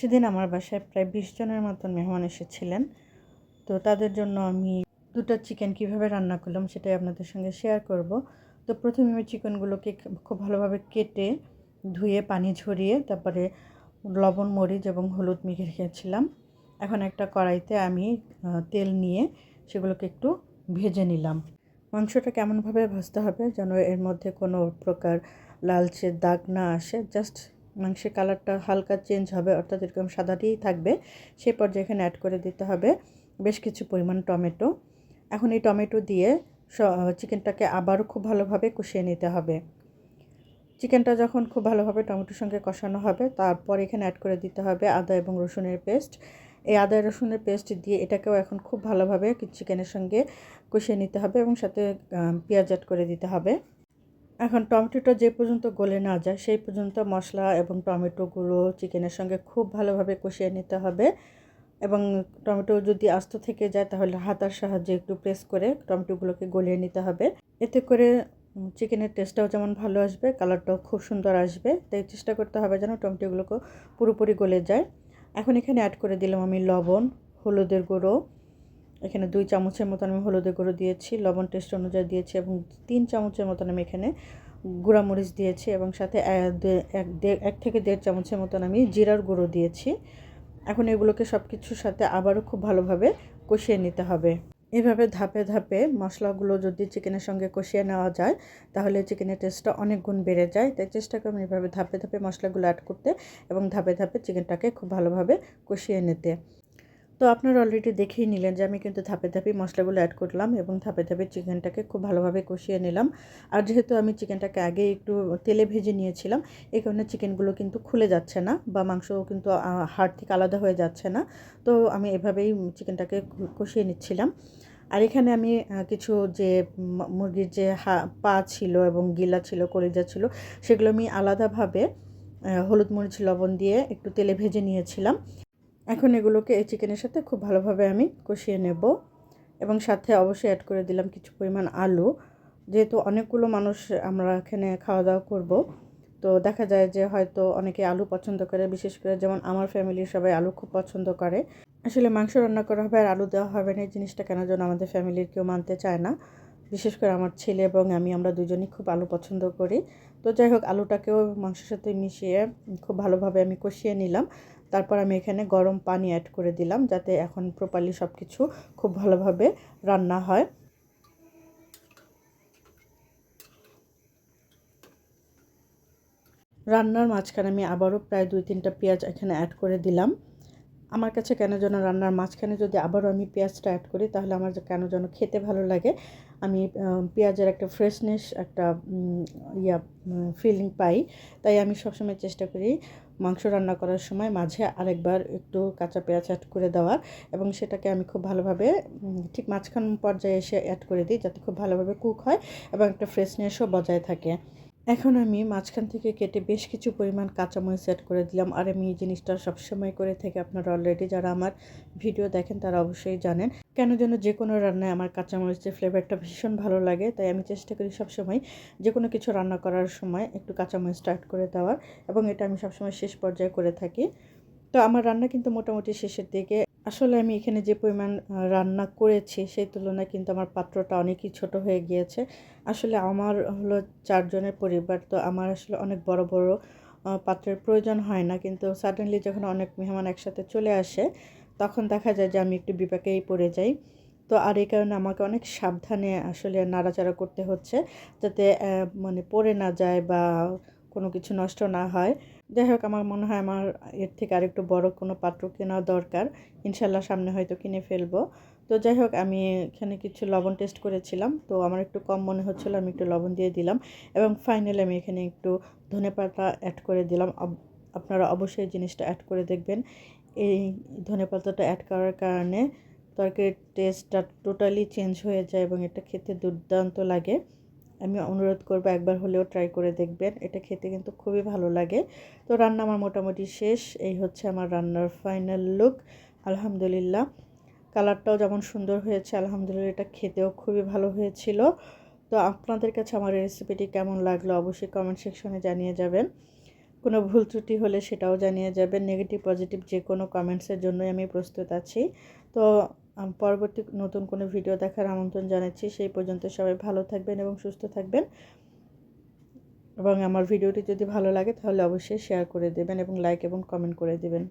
সেদিন আমার বাসায় প্রায় বিশ জনের মতন মেহমান এসেছিলেন। তো তাদের জন্য আমি দুটো চিকেন কীভাবে রান্না করলাম সেটাই আপনাদের সঙ্গে শেয়ার করব। তো প্রথমে আমি চিকেনগুলোকে খুব ভালোভাবে কেটে, ধুয়ে, পানি ঝরিয়ে, তারপরে লবণ, মরিচ এবং হলুদ মেখে রেখেছিলাম। এখন একটা কড়াইতে আমি তেল নিয়ে সেগুলোকে একটু ভেজে নিলাম। মাংসটা কেমনভাবে ভাজতে হবে যেন এর মধ্যে কোনো প্রকার লালচে দাগ না আসে জাস্ট মাংসের কালারটা হালকা চেঞ্জ হবে, অর্থাৎ এরকম সাদাটিই থাকবে। সেই পর্যায়ে এখানে অ্যাড করে দিতে হবে বেশ কিছু পরিমাণ টমেটো। এখন এই টমেটো দিয়ে চিকেনটাকে আবারও খুব ভালোভাবে কষিয়ে নিতে হবে। চিকেনটা যখন খুব ভালোভাবে টমেটোর সঙ্গে কষানো হবে, তারপর এখানে অ্যাড করে দিতে হবে আদা এবং রসুনের পেস্ট। এই আদা রসুনের পেস্ট দিয়ে এটাকেও এখন খুব ভালোভাবে চিকেনের সঙ্গে কষিয়ে নিতে হবে এবং সাথে পেঁয়াজ অ্যাড করে দিতে হবে। এখন টমেটোটা যে পর্যন্ত গলে না যায়, সেই পর্যন্ত মশলা এবং টমেটোগুলো চিকেনের সঙ্গে খুব ভালোভাবে কষিয়ে নিতে হবে। এবং টমেটো যদি আস্ত থেকে যায়, তাহলে হাতার সাহায্যে একটু প্রেস করে টমেটোগুলোকে গলিয়ে নিতে হবে। এতে করে চিকেনের টেস্টটাও যেমন ভালো আসবে, কালারটাও খুব সুন্দর আসবে। তাই চেষ্টা করতে হবে যেন টমেটোগুলোকে পুরোপুরি গলে যায়। এখন এখানে অ্যাড করে দিলাম আমি লবণ, হলুদের গুঁড়ো এখানে দুই চামচের মতন আমি হলুদের গুঁড়ো দিয়েছি, লবণ টেস্ট অনুযায়ী দিয়েছি এবং তিন চামচের মতন আমি এখানে গুঁড়ামরিচ দিয়েছি এবং সাথে এক থেকে দেড় চামচের মতন আমি জিরার গুঁড়ো দিয়েছি। এখন এগুলোকে সব কিছুর সাথে আবারও খুব ভালোভাবে কষিয়ে নিতে হবে। এভাবে ধাপে ধাপে মশলাগুলো যদি চিকেনের সঙ্গে কষিয়ে নেওয়া যায়, তাহলে চিকেনের টেস্টটা অনেক গুণ বেড়ে যায়। তাই চেষ্টা করবেন এভাবে ধাপে ধাপে মশলাগুলো অ্যাড করতে এবং ধাপে ধাপে চিকেনটাকে খুব ভালোভাবে কষিয়ে নিতে। তো আপনারা অলরেডি দেখেই নিলেন যে আমি কিন্তু ধাপে ধাপে মশলাগুলো অ্যাড করলাম এবং ধাপে ধাপে চিকেনটাকে খুব ভালোভাবে কষিয়ে নিলাম। আর যেহেতু আমি চিকেনটাকে আগে একটু তেলে ভেজে নিয়েছিলাম, এই কারণে চিকেনগুলো কিন্তু খুলে যাচ্ছে না বা মাংস কিন্তু হাড় থেকে আলাদা হয়ে যাচ্ছে না। তো আমি এভাবেই চিকেনটাকে কষিয়ে নিচ্ছিলাম। আর এখানে আমি কিছু যে মুরগির যে হা, পা ছিল এবং গিলা ছিল, কলিজা ছিল, সেগুলো আমি আলাদাভাবে হলুদ মরিচ, লবণ দিয়ে একটু তেলে ভেজে নিয়েছিলাম। এখন এগুলোকে এই চিকেনের সাথে খুব ভালোভাবে আমি কষিয়ে নেব এবং সাথে অবশ্যই অ্যাড করে দিলাম কিছু পরিমাণ আলু। যেহেতু অনেকগুলো মানুষ আমরা এখানে খাওয়া দাওয়া করব, তো দেখা যায় যে হয়তো অনেকে আলু পছন্দ করে, বিশেষ করে যেমন আমার ফ্যামিলির সবাই আলু খুব পছন্দ করে। আসলে মাংস রান্না করা হবে আর আলু দেওয়া হবে না, এই জিনিসটা কেন যেন আমাদের ফ্যামিলির কেউ মানতে চায় না। বিশেষ করে আমার ছেলে এবং আমি, আমরা দুজনই খুব আলু পছন্দ করি। তো যাই হোক, আলুটাকেও মাংসের সাথে মিশিয়ে খুব ভালোভাবে আমি কষিয়ে নিলাম। তারপর আমি এখানে গরম পানি অ্যাড করে দিলাম যাতে এখন প্রপারলি সব কিছু খুব ভালোভাবে রান্না হয়। রান্নার মাঝখানে আমি আবারও প্রায় দুই তিনটা পেঁয়াজ এখানে অ্যাড করে দিলাম। আমার কাছে কেন যেন রান্নার মাঝখানে যদি আবারও আমি পেঁয়াজটা অ্যাড করি তাহলে আমার কেন যেন খেতে ভালো লাগে। আমি পেঁয়াজের একটা ফ্রেশনেস একটা ইয়া ফিলিং পাই। তাই আমি সবসময় চেষ্টা করি মাংস রান্না করার সময় মাঝে আরেকবার একটু কাঁচা পেঁয়াজ অ্যাড করে দেওয়া এবং সেটাকে আমি খুব ভালোভাবে ঠিক মাঝখান পর্যায়ে এসে অ্যাড করে দিই যাতে খুব ভালোভাবে কুক হয় এবং একটা ফ্রেশনেসও বজায় থাকে। এখন আমি মাঝখান থেকে কেটে বেশ কিছু পরিমাণ কাঁচামরিচ অ্যাড করে দিলাম। আর আমি এই জিনিসটা সবসময় করে থেকে আপনারা অলরেডি যারা আমার ভিডিও দেখেন তারা অবশ্যই জানেন। কেন যেন যে কোনো রান্নায় আমার কাঁচামরিচের ফ্লেভারটা ভীষণ ভালো লাগে, তাই আমি চেষ্টা করি সবসময় যে কোনো কিছু রান্না করার সময় একটু কাঁচামরিচটা অ্যাড করে দেওয়ার। এবং এটা আমি সবসময় শেষ পর্যায়ে করে থাকি। তো আমার রান্না কিন্তু মোটামুটি শেষের দিকে আসলে আমি এখানে যে পরিমাণ রান্না করেছি সেই তুলনায় কিন্তু আমার পাত্রটা অনেকই ছোট হয়ে গিয়েছে। আসলে আমার হলো চারজনের পরিবার, তো আমার আসলে অনেক বড় বড় পাত্রের প্রয়োজন হয় না। কিন্তু সাডেনলি যখন অনেক মেহমান একসাথে চলে আসে, তখন দেখা যায় যে আমি একটু বিপাকেই পড়ে যাই। তো আর এই কারণে আমাকে অনেক সাবধানে আসলে নাড়াচাড়া করতে হচ্ছে, যাতে মানে পড়ে না যায় বা কোনো কিছু নষ্ট না হয়। যাই হোক, আমার মনে হয় আমার এর থেকে আরেকটু বড় কোনো পাত্র কেনা দরকার। ইনশাল্লাহ সামনে হয়তো কিনে ফেলব। তো যাই হোক, আমি এখানে কিছু লবণ টেস্ট করেছিলাম। তো আমার একটু কম মনে হচ্ছিল, আমি একটু লবণ দিয়ে দিলাম। এবং ফাইনালি আমি এখানে একটু ধনেপাতা অ্যাড করে দিলাম। আপনারা অবশ্যই জিনিসটা অ্যাড করে দেখবেন। এই ধনেপাতাটা অ্যাড করার কারণে তরকারির টেস্টটা টোটালি চেঞ্জ হয়ে যায় এবং এটা খেতে দুর্দান্ত লাগে। আমি অনুরোধ করব একবার হলেও ট্রাই করে দেখবেন। এটা খেতে কিন্তু খুবই ভালো লাগে। তো রান্না আমার মোটামুটি শেষ। এই হচ্ছে আমার রান্নার ফাইনাল লুক আলহামদুলিল্লাহ। কালারটাও যেমন সুন্দর হয়েছে, আলহামদুলিল্লাহ এটা খেতেও খুবই ভালো হয়েছিল। তো আপনাদের কাছে আমার রেসিপিটি কেমন লাগল অবশ্যই কমেন্ট সেকশনে জানিয়ে যাবেন। কোনো ভুল ত্রুটি হলে সেটাও জানিয়ে যাবেন। নেগেটিভ পজিটিভ যে কোনো কমেন্টসের জন্যই আমি প্রস্তুত আছি। তো পরবর্তী নতুন কোনো ভিডিও দেখার আমন্ত্রণ জানাচ্ছি। সেই পর্যন্ত সবাই ভালো থাকবেন এবং সুস্থ থাকবেন। এবং আমার ভিডিওটি যদি ভালো লাগে, তাহলে অবশ্যই শেয়ার করে দেবেন এবং লাইক এবং কমেন্ট করে দেবেন।